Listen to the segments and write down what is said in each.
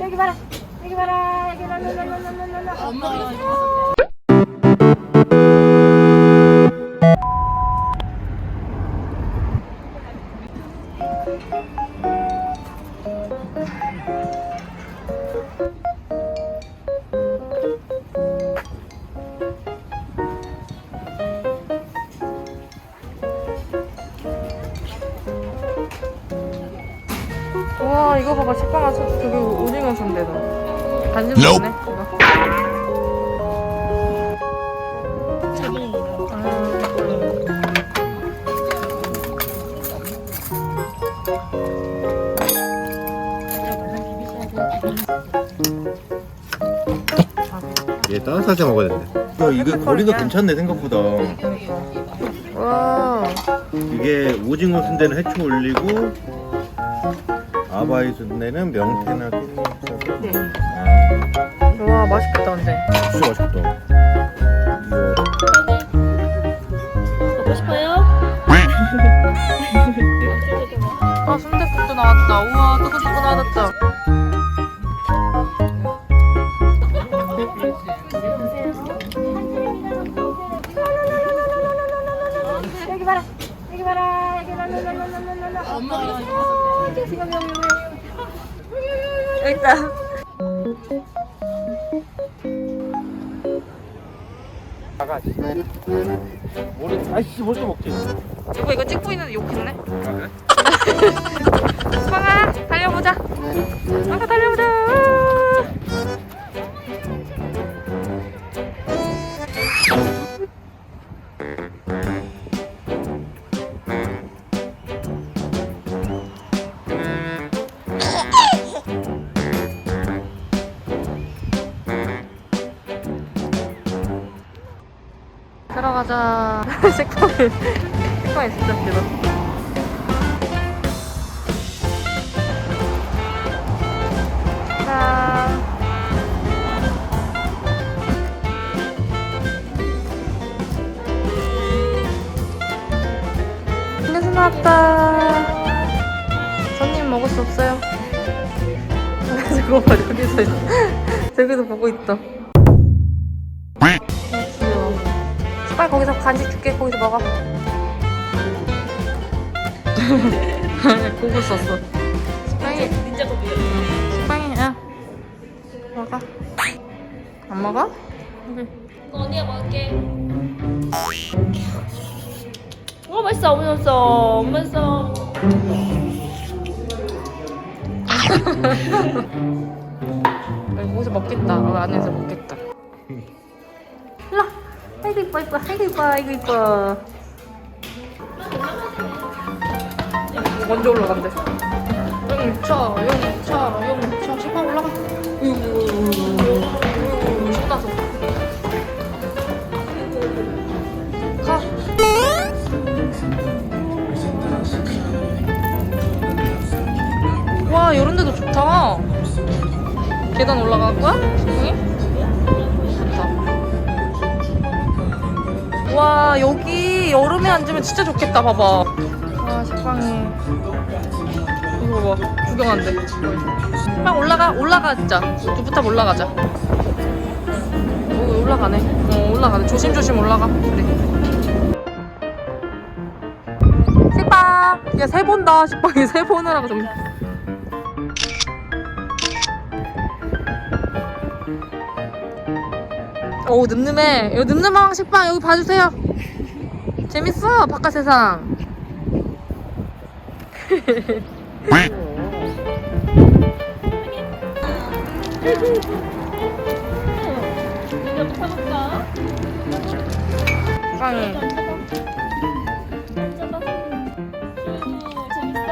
여기 봐라. 여기 봐라. 여기 랄랄랄랄랄랄라. 엄마가 와 이거 봐봐. 식빵아 저- 저기 오징어 순대다 관심 없네 이거. 얘 따뜻할 때 먹어야 된대. 야, 이거 거리가 괜찮네 생각보다. 와. 이게 오징어 순대는 해초 올리고 아바이 순대는 명태나 깻잎 아, 와 맛있겠다 근데 진짜 맛있겠다. 이야. 먹고 싶어요? 아 순대국도 나왔다 우와 뜨끈뜨끈하다 여기 봐라. 여기 봐라. 여기 랄랄랄랄랄라. 엄마 가 여기 지금 여기 여기 여기. 여기 있다 우리 아이씨 벌써 먹지. 이거 이거 찍고 있는데 욕했네 수방아 달려보자 수방아 달려보자 가자 식빵이 식빵이 진짜 길어 짠. 김혜수 나왔다. 손님 먹을 수 없어요. 저거 봐, 저기서, 있- 저기서 보고 있다. 빨리 거기서 간식 줄게, 거기서 먹어. 고글 썼어. 식빵이, 닌자 고비요. 식빵이, 야. 먹어. 안 먹어? 이거 언니가 먹을게. 어 맛있어, 엄마 맛있어, 맛있어. 여기 거기서 먹겠다. 어, 안에서 먹겠다. 아이고 이뻐 이뻐 아이고 이뻐 아이고 이뻐. 먼저 올라간대. 영차 영차 영차 식빵 올라가. 으이구 신나서. 가. 와 이런 데도 좋다. 계단 올라갈 거야? 식 여름에 앉으면 진짜 좋겠다 봐봐. 와 식빵이. 이거 봐봐 구경한대. 식빵 올라가 올라가 진짜. 두부탑 올라가자. 오 올라가네. 어 올라가네. 조심조심 올라가. 그래. 식빵. 야새 본다. 식빵이 새 보느라고 좀. 오 늠름해 여기 늠름한 식빵 여기 봐주세요 재밌어 바깥 세상 닌자 한번 타볼까? 식빵이 앉아봐. 재밌어?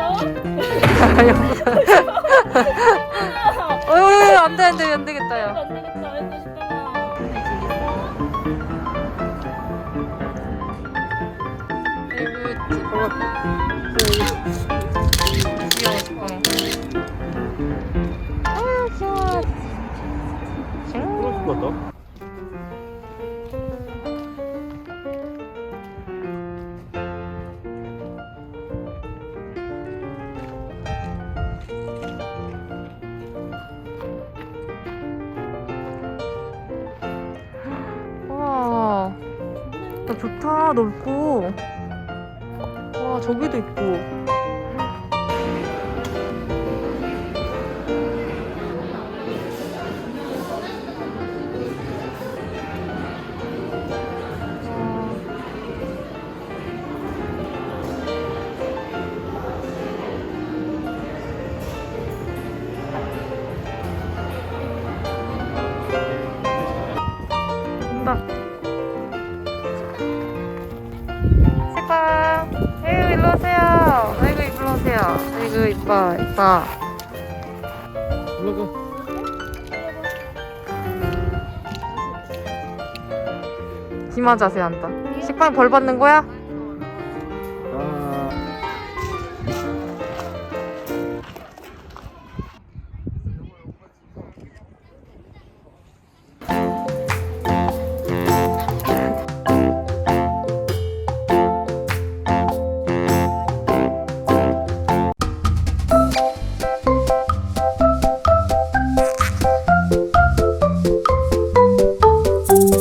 어휴 안돼 안돼 안 되겠다 야 안 되겠다, 나 좋다, 넓고. 와 저기도 있고. 온 이뻐 이뻐 올라가. 기마 자세 한다 식빵 벌 받는 거야?